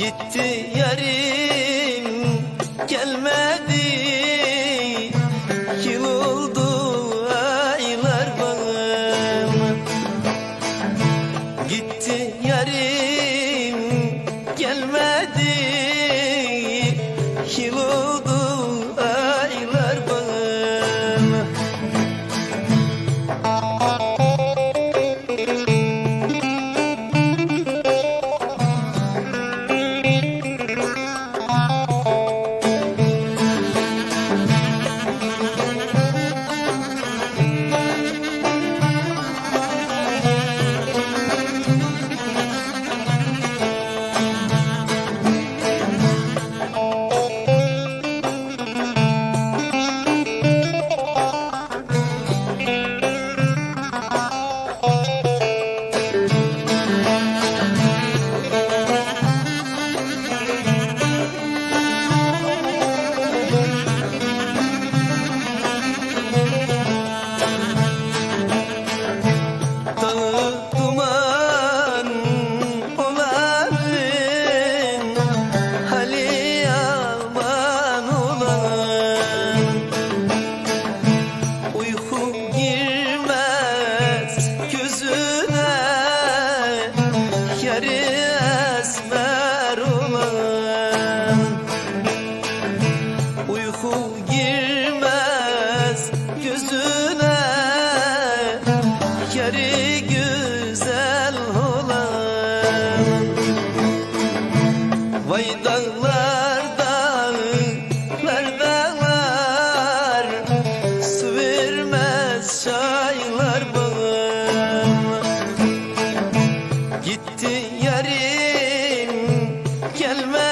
Gitti yarim gelmedi. Yıl oldu aylar bana Gitti yarim gelmedi gözüne Yarı güzel olan. Vay dağlar dağlar dağlar Su vermez çaylar bana. Gitti yarim gelmedi